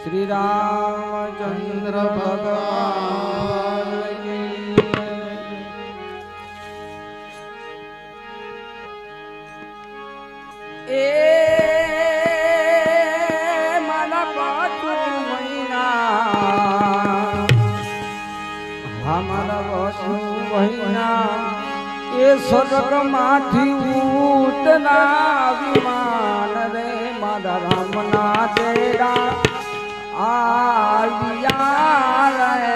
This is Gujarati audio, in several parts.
શ્રી રામચંદ્ર ભગવાન એ મારા પાછું મહિના અમારા પાછું મહિના એ સ્વર્ગમાંથી ઉતના વિમાન રે મારા રામના તેરા આવ્યા રે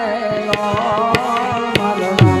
મારા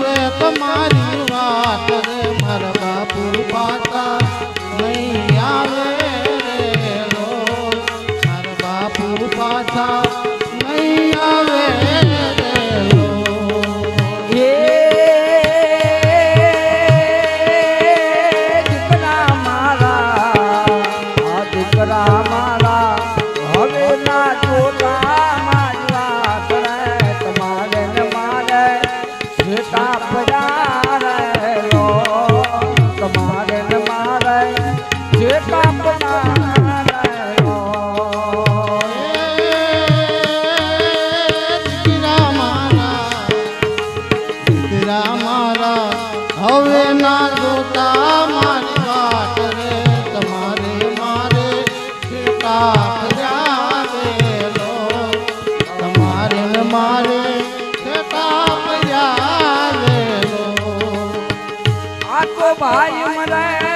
ભાઈ મરે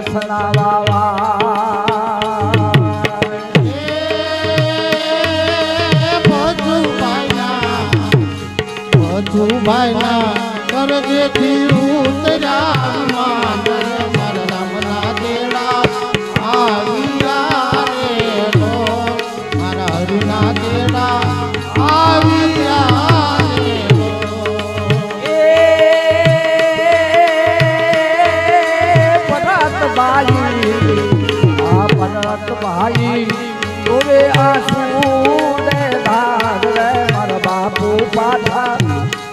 વસણાવા ભાઈના કરજેથી ઉતરા માનવા ભગત ભાઈ, જોવે આસુને ધાર રે, મારા બાપુ પાછા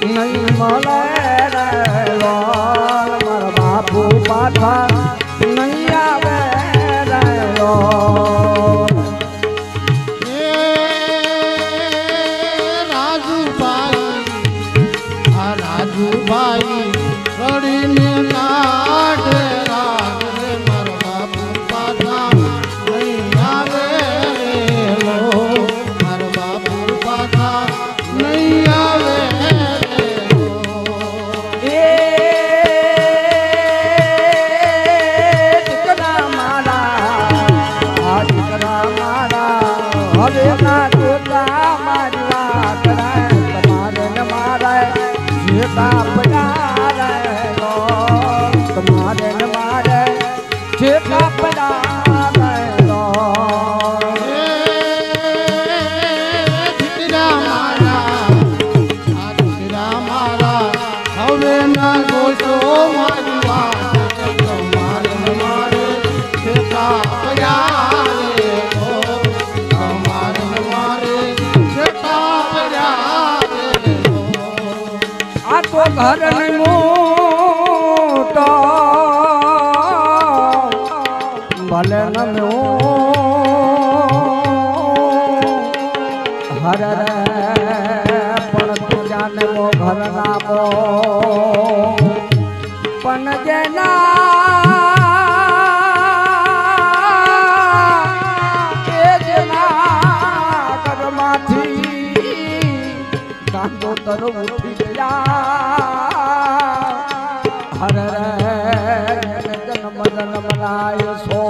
નહીં મળે રે લોલ. મારા બાપુ પાછા નહીં આવે રે લોલ. રાજુભાઈ, આ રાજુભાઈ હવે ના જોતા મારી વાત તમારે ને મારા જે બાપના હરણ મોટો ભલે નમ્યો હર પણ તું જાનવો ઘર નામો પણ જેના તરવું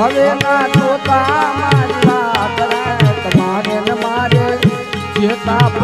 હવે ના જોતા મારી વાત તમારે ને મારે જે તાપ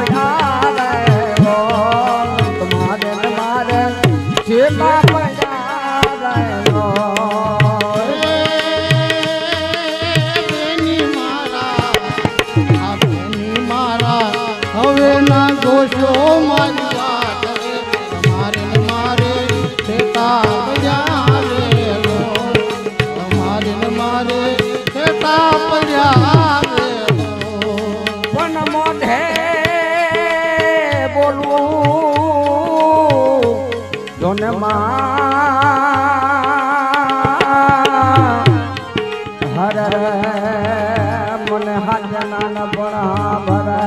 હાજના ભણા ભરે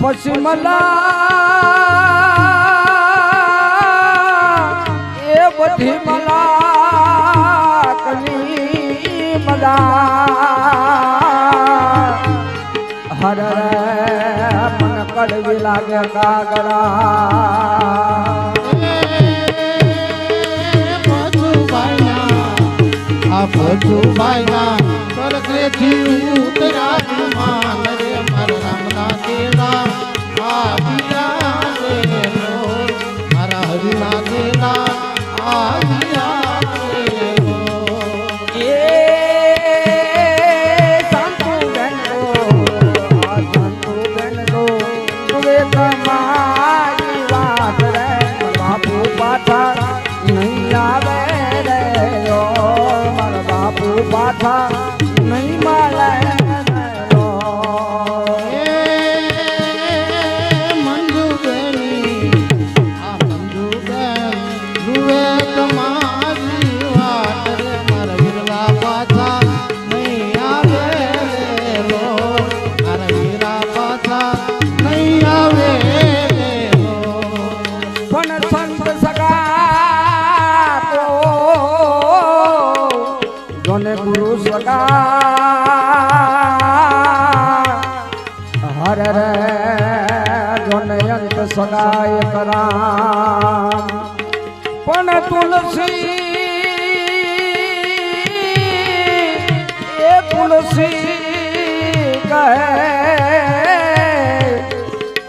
પછી મલા એ બધી મલા મલા. હર મન કડવી લાગે કાગરા ને અંત સદાય કરા પણ તુલસી, એ તુલસી કહે,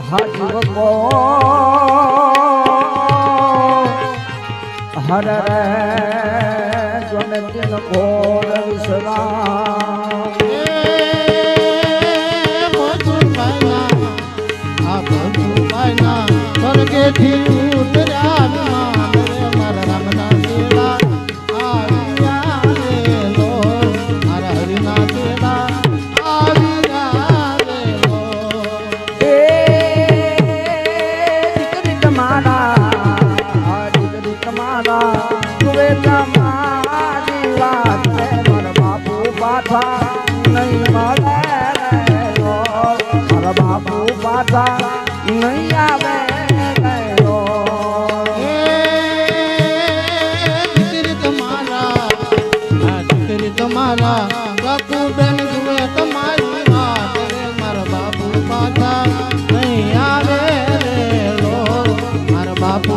હજુ કો હર રે, જન તિન વિશ્રામ. here.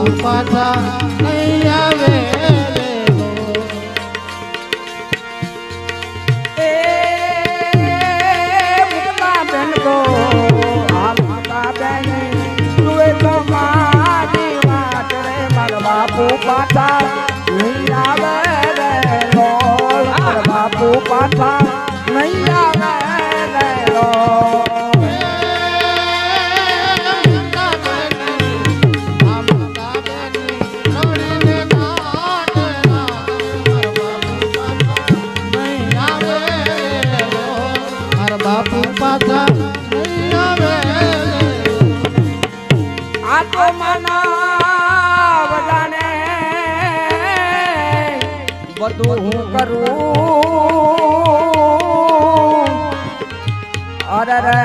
upata વડાને બધું હું કરું. અરે રે,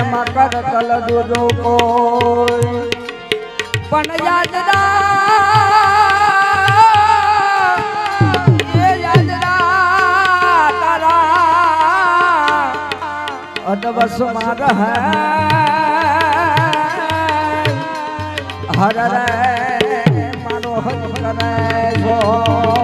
એમાં કર કલ જોજો કોઈ. પણ યાદરા અદવસમાં રહે. હર રે મારો રે ગો